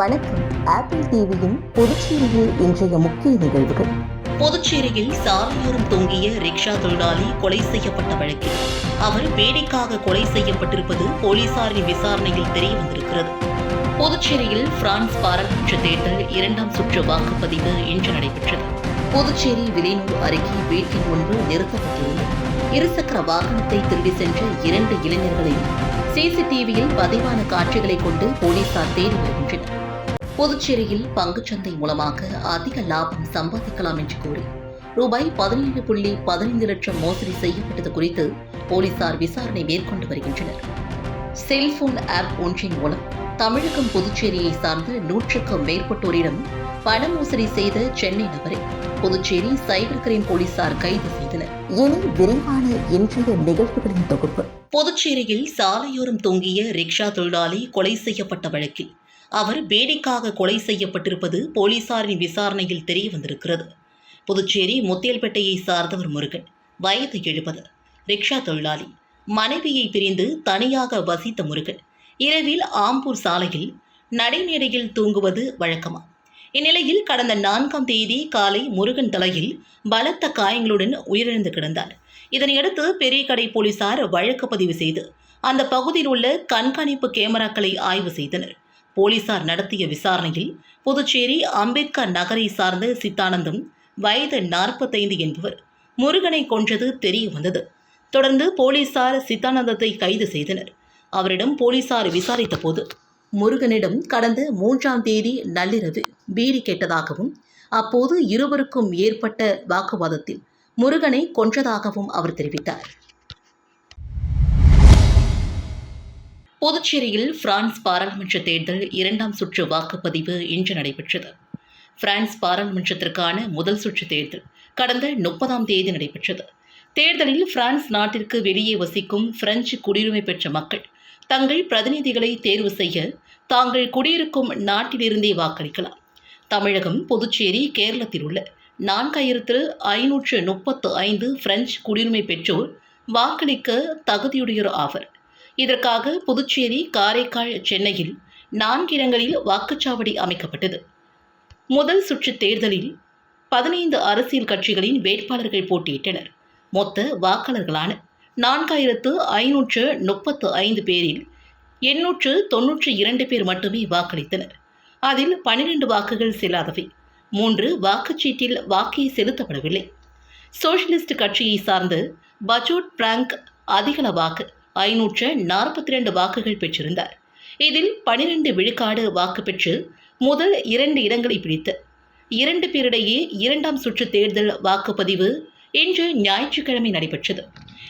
வணக்கம். ஆப்பிள் டிவியின் புதுச்சேரியில் இன்றைய முக்கிய நிகழ்வுகள். புதுச்சேரியில் சாலையோரம் தொங்கிய ரிக்ஷா தொழிலாளி கொலை செய்யப்பட்ட வழக்கில் அவர் வேடிக்காக கொலை செய்யப்பட்டிருப்பது போலீசாரின் விசாரணையில் தெரிய வந்திருக்கிறது புதுச்சேரியில் பிரான்ஸ் பாராளுமன்ற தேர்தல் இரண்டாம் சுற்று வாக்குப்பதிவு இன்று நடைபெற்றது. புதுச்சேரி விலைநூர் அருகே வீட்டில் ஒன்று நிறுத்தப்பட்டிருந்த இருசக்கர வாகனத்தை திருடி சென்ற இரண்டு இளைஞர்களையும் சிசிடிவியில் பதிவான காட்சிகளை கொண்டு போலீசார் தேடி வருகின்றனர். புதுச்சேரியில் பங்குச்சந்தை மூலமாக அதிக லாபம் சம்பாதிக்கலாம் என்று கூறி ரூபாய் பதினேழு புள்ளி பதினைந்து லட்சம் மோசடி செய்யப்பட்டது குறித்து போலீசார் விசாரணை மேற்கொண்டு வருகின்றனர். செல்போன் ஆப் ஒன்றின் மூலம் தமிழகம் புதுச்சேரியை சார்ந்த நூற்றுக்கும் மேற்பட்டோரிடம் பண மோசடி செய்த சென்னை நபரை புதுச்சேரி சைபர் கிரைம் போலீசார் கைது செய்தனர். இனி விரிவான இன்றைய நிகழ்வுகளின் தொகுப்பு. புதுச்சேரியில் சாலையோரம் தொங்கிய ரிக்ஷா தொழிலாளி கொலை செய்யப்பட்ட வழக்கில் அவர் வேடிக்காக கொலை செய்யப்பட்டிருப்பது போலீசாரின் விசாரணையில் தெரிய வந்திருக்கிறது. புதுச்சேரி முத்தியல்பேட்டையை சார்ந்தவர் முருகன். வயது எழுபது. ரிக்ஷா தொழிலாளி. மனைவியை பிரிந்து தனியாக வசித்த முருகன். இரவில் ஆம்பூர் சாலையில் நடைமேடையில் தூங்குவது வழக்கமா? இந்நிலையில் கடந்த நான்காம் தேதி காலை முருகன் தலையில் பலத்த காயங்களுடன் உயிரிழந்து கிடந்தார். இதனையடுத்து பெரிய கடை போலீசார் வழக்கு பதிவு செய்து அந்த பகுதியில் உள்ள கண்காணிப்பு கேமராக்களை ஆய்வு செய்தனர். போலீசார் நடத்திய விசாரணையில் புதுச்சேரி அம்பேத்கர் நகரை சார்ந்த சித்தானந்தம் வயது நாற்பத்தைந்து என்பவர் முருகனை கொன்றது தெரிய வந்தது. தொடர்ந்து போலீசார் சித்தானந்தத்தை கைது செய்தனர். அவரிடம் போலீசார் விசாரித்த போது முருகனிடம் கடந்த மூன்றாம் தேதி நள்ளிரவு பீடி கேட்டதாகவும் அப்போது இருவருக்கும் ஏற்பட்ட வாக்குவாதத்தில் முருகனை கொன்றதாகவும் அவர் தெரிவித்தார். புதுச்சேரியில் பிரான்ஸ் பாராளுமன்ற தேர்தல் இரண்டாம் சுற்று வாக்குப்பதிவு இன்று நடைபெற்றது. பிரான்ஸ் பாராளுமன்றத்திற்கான முதல் சுற்று தேர்தல் கடந்த முப்பதாம் தேதி நடைபெற்றது. தேர்தலில் பிரான்ஸ் நாட்டிற்கு வெளியே வசிக்கும் பிரெஞ்சு குடியுரிமை பெற்ற மக்கள் தங்கள் பிரதிநிதிகளை தேர்வு செய்ய தாங்கள் குடியிருக்கும் நாட்டிலிருந்தே வாக்களிக்கலாம். தமிழகம் புதுச்சேரி கேரளத்தில் உள்ள நான்காயிரத்து ஐநூற்று முப்பத்து ஐந்து பிரெஞ்சு குடியுரிமை பெற்றோர் வாக்களிக்க தகுதியுடையோர் ஆவர். இதற்காக புதுச்சேரி காரைக்கால் சென்னையில் நான்கு இடங்களில் வாக்குச்சாவடி அமைக்கப்பட்டது. முதல் சுற்று தேர்தலில் பதினைந்து அரசியல் கட்சிகளின் வேட்பாளர்கள் போட்டியிட்டனர். மொத்த வாக்காளர்களான நான்காயிரத்து ஐநூற்று முப்பத்து ஐந்து பேரில் எண்ணூற்று தொன்னூற்று இரண்டு பேர் மட்டுமே வாக்களித்தனர். அதில் பனிரெண்டு வாக்குகள் செல்லாதவை. மூன்று வாக்குச்சீட்டில் வாக்கே செலுத்தப்படவில்லை. சோஷலிஸ்ட் கட்சியை சார்ந்து பஜோட் பிராங்க் அதிகள வாக்கு ஐநூற்று நாற்பத்தி ரெண்டு வாக்குகள் பெற்றிருந்தார். இதில் பனிரெண்டு விழுக்காடு வாக்கு பெற்று முதல் இரண்டு இடங்களை பிடித்து இரண்டு பேரிடையே இரண்டாம் சுற்று தேர்தல் வாக்குப்பதிவு இன்று ஞாயிற்றுக்கிழமை நடைபெற்றது.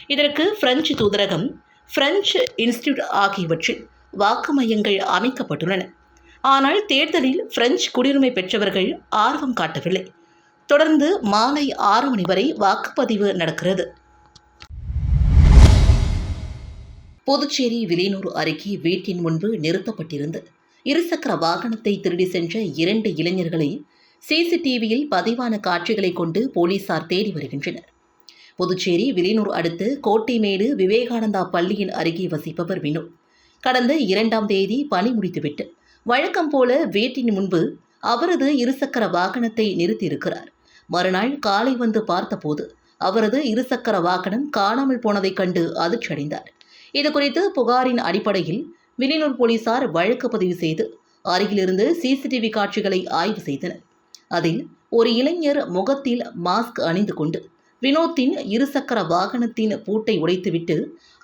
இதற்கு பிரெஞ்சு தூதரகம் பிரெஞ்சு இன்ஸ்டிடியூட் ஆகியவற்றில் வாக்கு மையங்கள் அமைக்கப்பட்டுள்ளன. ஆனால் தேர்தலில் பிரெஞ்சு குடியுரிமை பெற்றவர்கள் ஆர்வம் காட்டவில்லை. தொடர்ந்து மாலை ஆறு மணி வரை வாக்குப்பதிவு நடக்கிறது. புதுச்சேரி விலையூர் அருகே வீட்டின் முன்பு நிறுத்தப்பட்டிருந்த இருசக்கர வாகனத்தை திருடி சென்ற இரண்டு இளைஞர்களை சிசிடிவியில் பதிவான காட்சிகளை கொண்டு போலீசார் தேடி வருகின்றனர். புதுச்சேரி விலையூர் அடுத்து கோட்டைமேடு விவேகானந்தா பள்ளியின் அருகே வசிப்பவர் வினு. கடந்த இரண்டாம் தேதி பணி முடித்துவிட்டு வழக்கம் போல வீட்டின் முன்பு அவரது இருசக்கர வாகனத்தை நிறுத்தியிருக்கிறார். மறுநாள் காலை வந்து பார்த்தபோது அவரது இருசக்கர வாகனம் காணாமல் போனதைக் கண்டு அதிர்ச்சியடைந்தார். இதுகுறித்து புகாரின் அடிப்படையில் வில்லியனூர் போலீசார் வழக்கு பதிவு செய்து அருகிலிருந்து சிசிடிவி காட்சிகளை ஆய்வு செய்தனர். அதில் ஒரு இளைஞர் முகத்தில் மாஸ்க் அணிந்து கொண்டு வினோத்தின் இருசக்கர வாகனத்தின் பூட்டை உடைத்துவிட்டு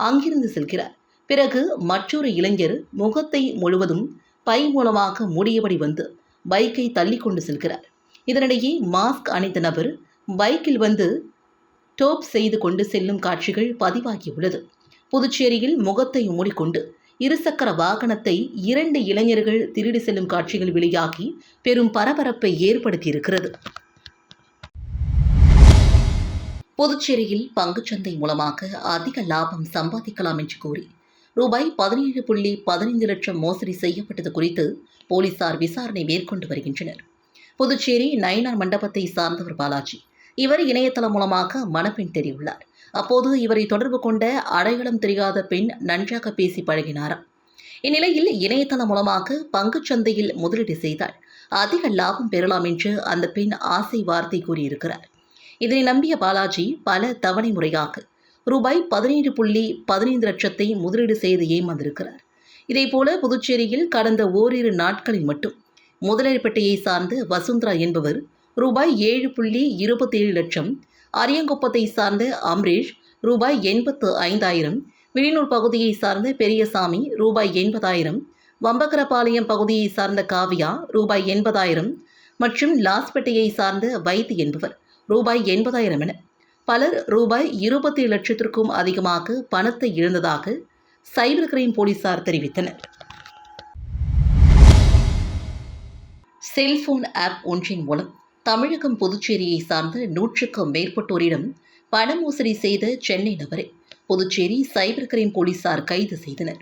அங்கிருந்து செல்கிறார். பிறகு மற்றொரு இளைஞர் முகத்தை முழுவதும் பை மூலமாக மூடியபடி வந்து பைக்கை தள்ளி கொண்டு செல்கிறார். இதனிடையே மாஸ்க் அணிந்த நபர் பைக்கில் வந்து டோப் செய்து கொண்டு செல்லும் காட்சிகள் பதிவாகியுள்ளது. புதுச்சேரியில் முகத்தை மூடிக்கொண்டு இருசக்கர வாகனத்தை இரண்டு இளைஞர்கள் திருடி செல்லும் காட்சிகள் வெளியாகி பெரும் பரபரப்பை ஏற்படுத்தியிருக்கிறது. புதுச்சேரியில் பங்குச்சந்தை மூலமாக அதிக லாபம் சம்பாதிக்கலாம் என்று கூறி ரூபாய் பதினேழு புள்ளி பதினைந்து லட்சம் மோசடி செய்யப்பட்டது குறித்து போலீசார் விசாரணை மேற்கொண்டு வருகின்றனர். புதுச்சேரி நயினார் மண்டபத்தை சார்ந்தவர் பாலாஜி இவர் இணையதளம் மூலமாக மணப்பெண் தேடியுள்ளார் அப்போது இவரை தொடர்பு கொண்ட அடையாளம் தெரியாத பெண் நன்றாக பேசி பழகினாராம் இந்நிலையில் இணையதளம் மூலமாக பங்குச் சந்தையில் முதலீடு செய்தால் அதிக லாபம் பெறலாம் என்று அந்த பெண் ஆசை வார்த்தை கூறியிருக்கிறார். இதனை நம்பிய பாலாஜி பல தவணை முறையாக ரூபாய் பதினேழு புள்ளி பதினைந்து லட்சத்தை முதலீடு செய்து ஏமாந்திருக்கிறார். இதேபோல புதுச்சேரியில் கடந்த ஓரிரு நாட்களில் மட்டும் முதலீடுப்பேட்டையை சார்ந்த வசுந்தரா என்பவர் ரூபாய் ஏழு புள்ளி இருபத்தேழு லட்சம் அரியங்குப்பத்தை சார்ந்த அம்ரீஷ் ரூபாய் எண்பத்து ஐந்தாயிரம். விழிநூர் பகுதியை சார்ந்த பெரியசாமி ரூபாய் எண்பதாயிரம். வம்பகரபாளையம் பகுதியை சார்ந்த காவியா ரூபாய் எண்பதாயிரம். மற்றும் லாஸ்பேட்டையை சார்ந்த வைத்தி என்பவர் ரூபாய் எண்பதாயிரம் என. பலர் ரூபாய் இருபத்தி லட்சத்திற்கும் அதிகமாக பணத்தை இழந்ததாக சைபர் கிரைம் போலீசார் தெரிவித்தனர். செல்போன் ஆப் ஒன்றின் மூலம் தமிழகம் புதுச்சேரியை சார்ந்த நூற்றுக்கும் மேற்பட்டோரிடம் பண மோசடி செய்த சென்னை நபரை புதுச்சேரி சைபர் கிரைம் போலீசார் கைது செய்தனர்.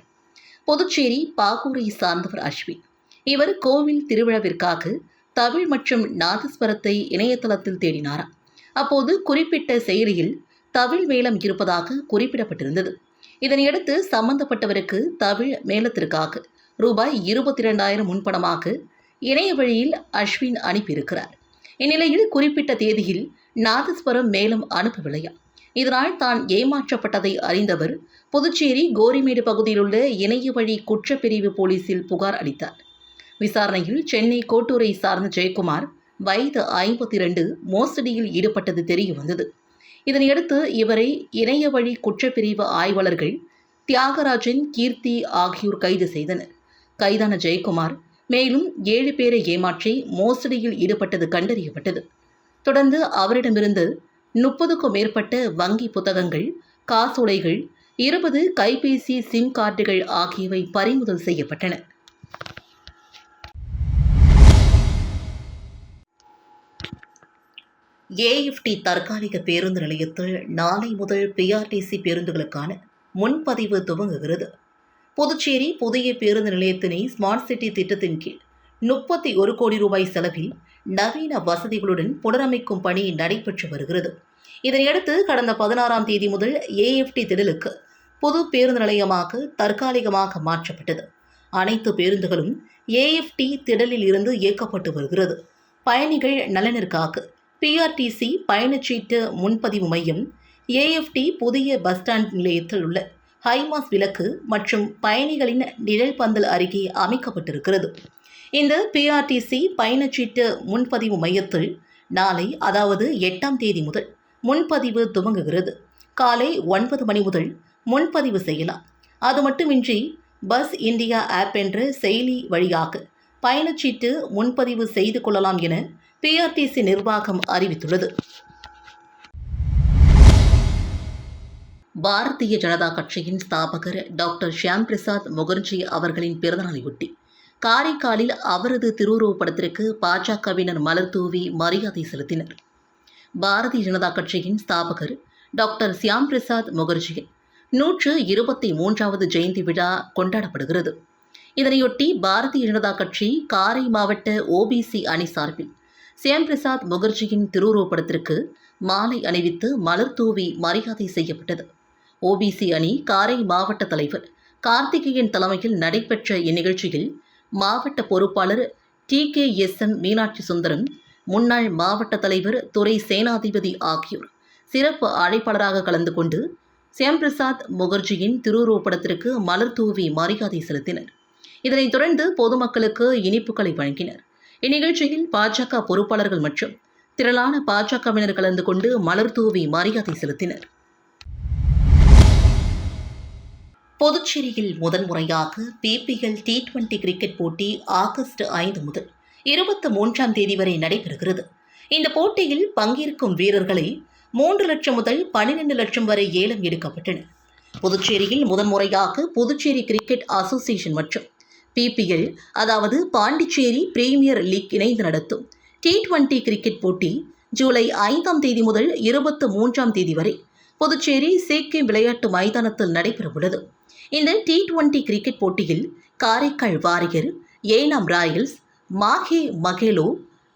புதுச்சேரி பாகூரை சார்ந்தவர் அஸ்வின். இவர் கோவில் திருவிழாவிற்காக தமிழ் மற்றும் நாதஸ்வரத்தை இணையதளத்தில் தேடினாராம். அப்போது குறிப்பிட்ட செயலியில் தமிழ் மேளம் இருப்பதாக குறிப்பிடப்பட்டிருந்தது. இதனையடுத்து சம்பந்தப்பட்டவருக்கு தமிழ் மேளத்திற்காக ரூபாய் இருபத்தி இரண்டாயிரம் முன்பணமாக இணைய வழியில் அஸ்வின் அனுப்பியிருக்கிறார். இந்நிலையில் குறிப்பிட்ட தேதியில் நாதஸ்வரம் மேலும் அனுப்பவில்லையா? இதனால் தான் ஏமாற்றப்பட்டதை அறிந்தவர் புதுச்சேரி கோரிமேடு பகுதியில் உள்ள இணைய வழி குற்றப்பிரிவு போலீசில் புகார் அளித்தார். விசாரணையில் சென்னை கோட்டூரை சார்ந்த ஜெயக்குமார் வயது ஐம்பத்தி இரண்டு மோசடியில் ஈடுபட்டது தெரிய வந்தது இதனையடுத்து இவரை இணைய வழி குற்றப்பிரிவு ஆய்வாளர்கள் தியாகராஜன் கீர்த்தி ஆகியோர் கைது செய்தனர். கைதான ஜெயக்குமார் மேலும் ஏழு பேரை ஏமாற்றி மோசடியில் ஈடுபட்டது கண்டறியப்பட்டது. தொடர்ந்து அவரிடமிருந்து முப்பதுக்கும் மேற்பட்ட வங்கி புத்தகங்கள் காசோலைகள் இருபது கைபேசி சிம் கார்டுகள் ஆகியவை பறிமுதல் செய்யப்பட்டன. ஏஎஃப்டி தற்காலிக பேருந்து நிலையத்தில் நாளை முதல் பிஆர்டிசி பேருந்துகளுக்கான முன்பதிவு துவங்குகிறது. புதுச்சேரி புதிய பேருந்து நிலையத்தினை ஸ்மார்ட் சிட்டி திட்டத்தின் கீழ் முப்பத்தி ஒரு கோடி ரூபாய் செலவில் நவீன வசதிகளுடன் புனரமைக்கும் பணி நடைபெற்று வருகிறது. இதனையடுத்து கடந்த பதினாறாம் தேதி முதல் ஏஎஃப்டி திடலுக்கு புது பேருந்து நிலையமாக தற்காலிகமாக மாற்றப்பட்டது. அனைத்து பேருந்துகளும் ஏஎஃப்டி திடலில் இருந்து இயக்கப்பட்டு வருகிறது. பயணிகள் நலனிற்காக பிஆர்டிசி பயணச்சீட்டு முன்பதிவு மையம் ஏஎஃப்டி புதிய பஸ் ஸ்டாண்ட் நிலையத்தில் உள்ள ஹைமாஸ் விளக்கு மற்றும் பயணிகளின் நிழல் பந்தல் அருகே அமைக்கப்பட்டிருக்கிறது. இந்த பிஆர்டிசி பயணச்சீட்டு முன்பதிவு மையத்தில் நாளை அதாவது எட்டாம் தேதி முதல் முன்பதிவு துவங்குகிறது. காலை ஒன்பது மணி முதல் முன்பதிவு செய்யலாம். அது மட்டுமின்றி பஸ் இந்தியா ஆப் என்ற செயலி வழியாக பயணச்சீட்டு முன்பதிவு செய்து கொள்ளலாம் என பிஆர்டிசி நிர்வாகம் அறிவித்துள்ளது. பாரதிய ஜனதா கட்சியின் ஸ்தாபகர் டாக்டர் ஷியாம் பிரசாத் முகர்ஜி அவர்களின் பிறந்தநாளையொட்டி காரைக்காலில் அவரது திருவுருவப் படத்திற்கு பாஜகவினர் மலர் தூவி மரியாதை செலுத்தினர். பாரதிய ஜனதா கட்சியின் ஸ்தாபகர் டாக்டர் சியாம் பிரசாத் முகர்ஜியின் நூற்று இருபத்தி மூன்றாவது ஜெயந்தி விழா கொண்டாடப்படுகிறது. இதனையொட்டி பாரதிய ஜனதா கட்சி காரை மாவட்ட ஓபிசி அணி சார்பில் சியாம் பிரசாத் முகர்ஜியின் திருவுருவப் படத்திற்கு மாலை அணிவித்து மலர் தூவி மரியாதை செய்யப்பட்டது. ஓபிசி அணி காரை மாவட்ட தலைவர். கார்த்திகேயன் தலைமையில் நடைபெற்ற இந்நிகழ்ச்சியில் மாவட்ட பொறுப்பாளர் T K S M Meenakshi Sundaram முன்னாள் மாவட்ட தலைவர் துறை சேனாதிபதி ஆகியோர் சிறப்பு அழைப்பாளராக கலந்து கொண்டு சியாம்பிரசாத் முகர்ஜியின் திருவுருவப்படத்திற்கு மலர் தூவி மரியாதை செலுத்தினர். இதனைத் தொடர்ந்து பொதுமக்களுக்கு இனிப்புகளை வழங்கினர். இந்நிகழ்ச்சியில் பாஜக பொறுப்பாளர்கள் மற்றும் திரளான பாஜகவினர் கலந்து கொண்டு மலர் தூவி மரியாதை செலுத்தினர். புதுச்சேரியில் முதன்முறையாக பிபிஎல் டி டுவெண்டி கிரிக்கெட் போட்டி ஆகஸ்ட் ஐந்து முதல் இருபத்தி மூன்றாம் தேதி வரை நடைபெறுகிறது. இந்த போட்டியில் பங்கேற்கும் வீரர்களை மூன்று லட்சம் முதல் பன்னிரண்டு லட்சம் வரை ஏலம் எடுக்கப்பட்டன. புதுச்சேரியில் முதன்முறையாக புதுச்சேரி கிரிக்கெட் அசோசியேஷன் மற்றும் பிபிஎல் அதாவது பாண்டிச்சேரி பிரீமியர் லீக் இணைந்து நடத்தும் டி டுவெண்டி கிரிக்கெட் போட்டி ஜூலை ஐந்தாம் தேதி முதல் இருபத்தி மூன்றாம் தேதி வரை புதுச்சேரி சேக்கே விளையாட்டு மைதானத்தில் நடைபெறவுள்ளது. இந்த டி டுவெண்டி கிரிக்கெட் போட்டியில் Karaikal warrior Yanam royals Mahe Megalo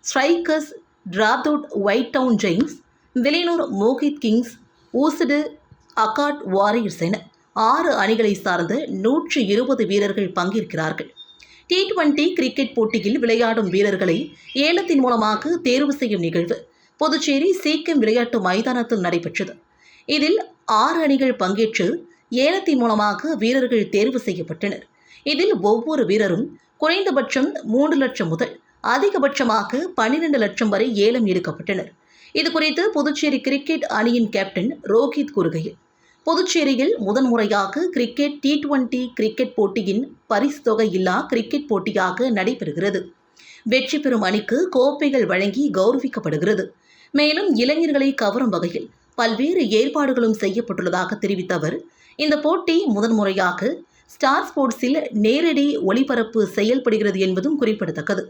strikers டிராதோட் white town giants Villianur Mohit kings Oussudu Akkord warriors என ஆறு அணிகளை சார்ந்த நூற்று இருபது வீரர்கள் பங்கேற்கிறார்கள். டி டுவெண்டி கிரிக்கெட் போட்டியில் விளையாடும் வீரர்களை ஏலத்தின் மூலமாக தேர்வு செய்யும் நிகழ்வு புதுச்சேரி சீக்கிரம் விளையாட்டு மைதானத்தில் நடைபெற்றது. இதில் ஆறு அணிகள் பங்கேற்று ஏலத்தின் மூலமாக வீரர்கள் தேர்வு செய்யப்பட்டனர். இதில் ஒவ்வொரு வீரரும் குறைந்தபட்சம் மூன்று லட்சம் முதல் அதிகபட்சமாக பன்னிரண்டு லட்சம் வரை ஏலம் எடுக்கப்பட்டனர். இது குறித்து புதுச்சேரி கிரிக்கெட் அணியின் கேப்டன் ரோஹித் கூறுகையில் புதுச்சேரியில் முதன்முறையாக கிரிக்கெட் டி டுவெண்டி கிரிக்கெட் போட்டியின் பரிசு தொகை இல்லா கிரிக்கெட் போட்டியாக நடைபெறுகிறது. வெற்றி பெறும் அணிக்கு கோப்பைகள் வழங்கி கௌரவிக்கப்படுகிறது. மேலும் இளைஞர்களை கவரும் வகையில் பல்வேறு ஏற்பாடுகளும் செய்யப்பட்டுள்ளதாக தெரிவித்த அவர் இந்த போட்டி முதன்முறையாக ஸ்டார் ஸ்போர்ட்ஸில் நேரடி ஒளிபரப்பு செயல்படுகிறது என்பதும் குறிப்பிடத்தக்கது.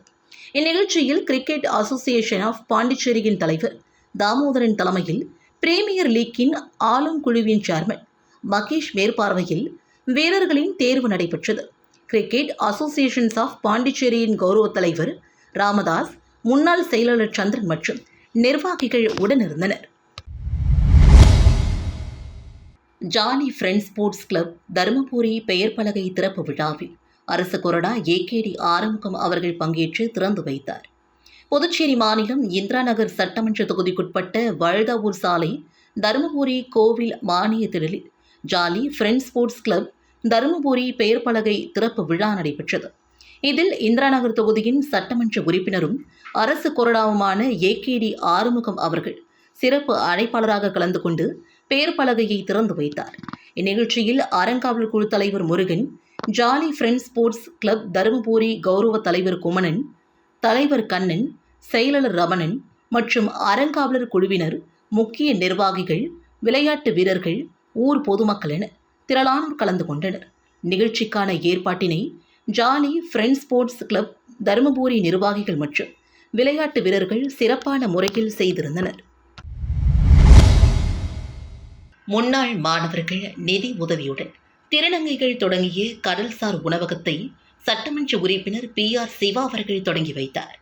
இந்நிகழ்ச்சியில் கிரிக்கெட் அசோசியேஷன் ஆஃப் பாண்டிச்சேரியின் தலைவர் தாமோதரன் தலைமையில் பிரீமியர் லீக்கின் ஆளும் குழுவின் சேர்மன் மகேஷ் மேற்பார்வையில் வீரர்களின் தேர்வு நடைபெற்றது. கிரிக்கெட் அசோசியேஷன்ஸ் ஆஃப் பாண்டிச்சேரியின் கௌரவ தலைவர் ராமதாஸ் முன்னாள் செயலாளர் சந்திரன் மற்றும் நிர்வாகிகள் உடனிருந்தனர் jolly friends sports club Dharmapuri பெயர் பலகை திறப்பு விழாவில் அரசு கொறடா ஏகேடி ஆறுமுகம் அவர்கள் பங்கேற்று திறந்து வைத்தார். புதுச்சேரி மாநிலம் இந்திரா நகர் சட்டமன்ற தொகுதிக்குட்பட்ட வழுதாவூர் சாலை தருமபுரி கோவில் மானிய திடலில் jolly friends sports club Dharmapuri பெயர் பலகை திறப்பு விழா நடைபெற்றது. இதில் இந்திரா நகர் தொகுதியின் சட்டமன்ற உறுப்பினரும் அரசு கொறடாவுமான ஏகேடி ஆறுமுகம் அவர்கள் சிறப்பு அழைப்பாளராக கலந்து கொண்டு பெயர் பலகையை திறந்து வைத்தார். இந்நிகழ்ச்சியில் அறங்காவல் குழு தலைவர் Murugan jolly friends sports club Dharmapuri கௌரவ தலைவர் குமணன் தலைவர் கண்ணன் செயலாளர் ரமணன் மற்றும் அறங்காவலர் குழுவினர் முக்கிய நிர்வாகிகள் விளையாட்டு வீரர்கள் ஊர் பொதுமக்கள் என திரளானோர் கலந்து கொண்டனர். நிகழ்ச்சிக்கான ஏற்பாட்டினை jolly friends sports club Dharmapuri நிர்வாகிகள் மற்றும் விளையாட்டு வீரர்கள் சிறப்பான முறையில் செய்திருந்தனர். முன்னாள் மாணவர்கள் நிதி உதவியுடன் திருநங்கைகள் தொடங்கிய கடல்சார் உணவகத்தை சட்டமன்ற உறுப்பினர் பி ஆர் சிவா அவர்கள் தொடங்கி வைத்தார்.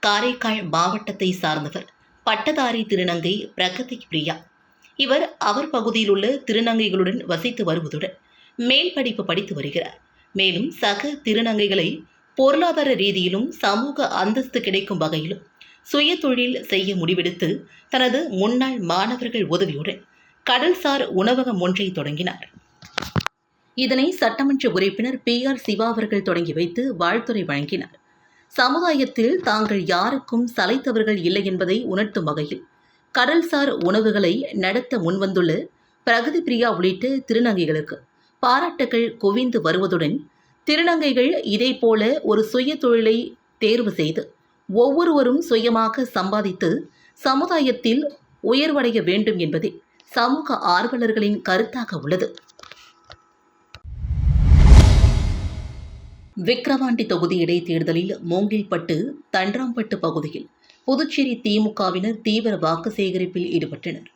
காரைக்கால் மாவட்டத்தை சார்ந்தவர் பட்டதாரி திருநங்கை பிரகதி பிரியா. இவர் அவர் பகுதியில் உள்ள திருநங்கைகளுடன் வசித்து வருவதுடன் மேல் படிப்பு படித்து வருகிறார். மேலும் சக திருநங்கைகளை பொருளாதார ரீதியிலும் சமூக அந்தஸ்து கிடைக்கும் வகையிலும் சுய தொழில் செய்ய முடிவெடுத்து தனது முன்னாள் மாணவர்கள் உதவியுடன் கடல்சார் உணவகம் ஒன்றை தொடங்கினார். இதனை சட்டமன்ற உறுப்பினர் பி ஆர் சிவா அவர்கள் தொடங்கி வைத்து வாழ்த்துரை வழங்கினார். சமுதாயத்தில் தாங்கள் யாருக்கும் சலைத்தவர்கள் இல்லை என்பதை உணர்த்தும் வகையில் கடல்சார் உணவுகளை நடத்த முன்வந்துள்ள பிரகதி பிரியா உள்ளிட்ட திருநங்கைகளுக்கு பாராட்டுகள் குவிந்து வருவதுடன் திருநங்கைகள் இதேபோல ஒரு சுய தொழிலை தேர்வு செய்து ஒவ்வொருவரும் சுயமாக சம்பாதித்து சமுதாயத்தில் உயர்வடைய வேண்டும் என்பதே சமூக ஆர்வலர்களின் கருத்தாக உள்ளது. விக்கிரவாண்டி தொகுதி இடைத்தேர்தலில் மூங்கில்பட்டு தன்றாம்பட்டு பகுதியில் புதுச்சேரி திமுகவினர் தீவிர வாக்கு சேகரிப்பில் ஈடுபட்டனர்.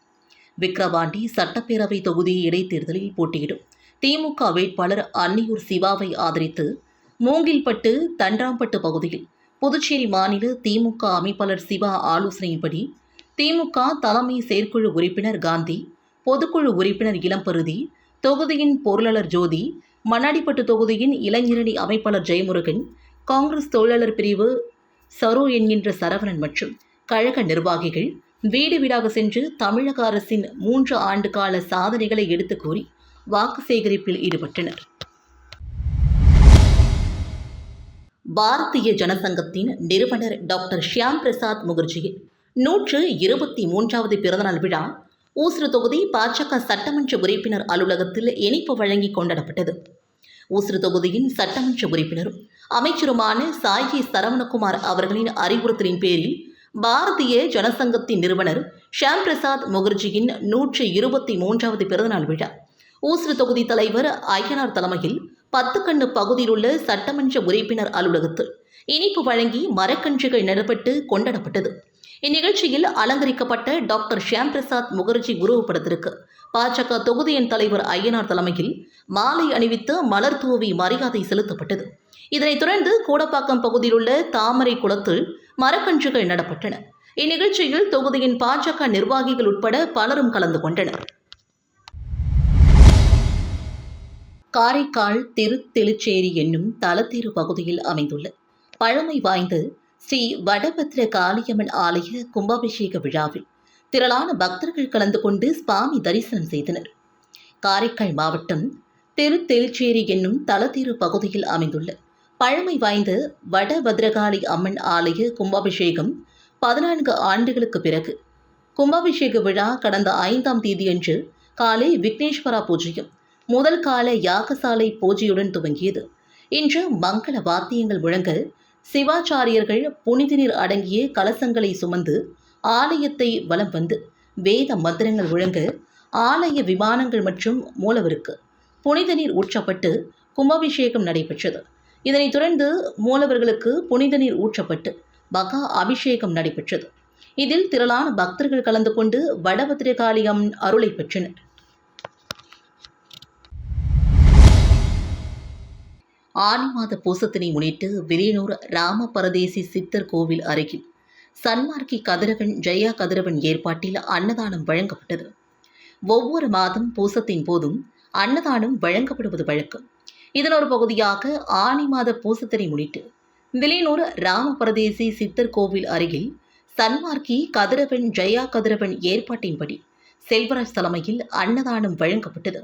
விக்கிரவாண்டி சட்டப்பேரவை தொகுதி இடைத்தேர்தலில் போட்டியிடும் திமுக வேட்பாளர் அன்னியூர் சிவாவை ஆதரித்து மூங்கில்பட்டு தன்றாம்பட்டு பகுதியில் புதுச்சேரி மாநில திமுக அமைப்பாளர் சிவா ஆலோசனையின்படி திமுக தலைமை செயற்குழு உறுப்பினர் காந்தி பொதுக்குழு உறுப்பினர் இளம்பருதி தொகுதியின் பொருளாளர் ஜோதி மண்ணாடிப்பட்டு தொகுதியின் இளைஞரணி அமைப்பாளர் ஜெயமுருகன் காங்கிரஸ் தொழிலாளர் பிரிவு சரோ என்கின்ற சரவணன் மற்றும் கழக நிர்வாகிகள் வீடு வீடாக சென்று தமிழக அரசின் மூன்று ஆண்டு கால சாதனைகளை எடுத்து கூறி வாக்கு சேகரிப்பில் ஈடுபட்டனர். பாரதிய ஜனசங்கத்தின் நிறுவனர் டாக்டர் ஷியாம் பிரசாத் முகர்ஜியின் நூற்று இருபத்தி மூன்றாவது பிறந்தநாள் விழா ஊசுறு தொகுதி பாஜக சட்டமன்ற உறுப்பினர் அலுவலகத்தில் இணைப்பு வழங்கி கொண்டாடப்பட்டது. ஊசுறு தொகுதியின் சட்டமன்ற உறுப்பினரும் அமைச்சருமான சாய்ஜி சரவணகுமார் அவர்களின் அறிவுறுத்தலின் பேரில் பாரதிய ஜனசங்கத்தின் நிறுவனர் ஷியாம் பிரசாத் முகர்ஜியின் நூற்று இருபத்தி மூன்றாவது பிறந்தநாள் விழா. ஊசுறு தொகுதி தலைவர் ஐயனார் தலைமையில் பத்துக்கண்ணு பகுதியில் உள்ள சட்டமன்ற உறுப்பினர் அலுவலகத்தில் இனிப்பு வழங்கி மரக்கன்றுகள் நடப்பட்டு கொண்டாடப்பட்டது. இந்நிகழ்ச்சியில் அலங்கரிக்கப்பட்ட டாக்டர் ஷியாம் பிரசாத் முகர்ஜி உருவப்படத்திற்கு பாஜக தொகுதியின் தலைவர் ஐயனார் தலைமையில் மாலை அணிவித்து மலர் தூவி மரியாதை செலுத்தப்பட்டது. இதனைத் தொடர்ந்து கூடப்பாக்கம் பகுதியில் உள்ள தாமரை குளத்தில் மரக்கன்றுகள் நடப்பட்டன. இந்நிகழ்ச்சியில் தொகுதியின் பாஜக நிர்வாகிகள் உட்பட பலரும் கலந்து கொண்டனர். காரைக்கால் திருத்தெலுச்சேரி என்னும் தலத்தேரு பகுதியில் அமைந்துள்ள பழமை வாய்ந்த ஸ்ரீ வடபத்ர காளியம்மன் ஆலய கும்பாபிஷேக விழாவில் திரளான பக்தர்கள் கலந்து கொண்டு சுவாமி தரிசனம் செய்தனர். காரைக்கால் மாவட்டம் தெரு திருத்தெலுச்சேரி என்னும் தலத்தீரு பகுதியில் அமைந்துள்ள பழமை வாய்ந்த வடபத்ரகாளி அம்மன் ஆலய கும்பாபிஷேகம் பதினான்கு ஆண்டுகளுக்கு பிறகு. கும்பாபிஷேக விழா கடந்த ஐந்தாம் தேதியன்று காலை விக்னேஸ்வரா பூஜையும் முதல் கால யாகசாலை பூஜையுடன் துவங்கியது. இன்று மங்கள வாத்தியங்கள் முழங்க சிவாச்சாரியர்கள் புனித நீர் அடங்கிய கலசங்களை சுமந்து ஆலயத்தை வலம் வந்து வேத மந்திரங்கள் முழங்க ஆலய விமானங்கள் மற்றும் மூலவருக்கு புனித நீர் ஊற்றப்பட்டு கும்பாபிஷேகம் நடைபெற்றது. இதனைத் தொடர்ந்து மூலவர்களுக்கு புனித நீர் ஊற்றப்பட்டு மகா அபிஷேகம் நடைபெற்றது. இதில் திரளான பக்தர்கள் கலந்து கொண்டு வடபத்திரகாளியம் அருளை பெற்றனர். ஆனி மாத பூசத்தினை முன்னிட்டு விலியனூர் ராம பரதேசி சித்தர் கோவில் அருகில் சன்மார்க்கி கதிரவன் ஜெயா கதிரவன் ஏற்பாட்டில் அன்னதானம் வழங்கப்பட்டது. ஒவ்வொரு மாதம் பூசத்தின் போதும் அன்னதானம் வழங்கப்படுவது வழக்கம். இதன் ஒரு பகுதியாக ஆனி மாத பூசத்தினை முன்னிட்டு விலியனூர் ராம பரதேசி சித்தர் கோவில் அருகில் சன்மார்க்கி கதிரவன் ஜெயா கதிரவன் ஏற்பாட்டின்படி செல்வராஜ் தலைமையில் அன்னதானம் வழங்கப்பட்டது.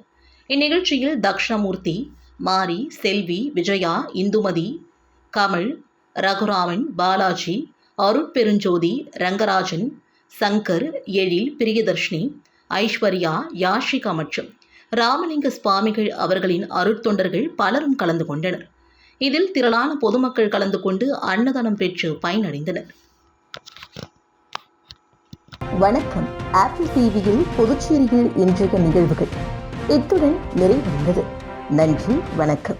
இந்நிகழ்ச்சியில் தக்ஷணமூர்த்தி மாரி செல்வி விஜயா இந்துமதி கமல் ரகுராமன் பாலாஜி அருட்பெருஞ்சோதி ரங்கராஜன் சங்கர் எழில் பிரியதர்ஷினி ஐஸ்வர்யா யாஷிகா மற்றும் ராமலிங்க சுவாமிகள் அவர்களின் அருட்தொண்டர்கள் பலரும் கலந்து கொண்டனர். இதில் திரளான பொதுமக்கள் கலந்து கொண்டு அன்னதானம் பெற்று பயனடைந்தனர். வணக்கம். ஆப்பிள் டிவியில் புதுச்சேரியில் இன்றைய நிகழ்வுகள். இத்துடன் நிறைவடைந்தது. நன்றி வணக்கம்.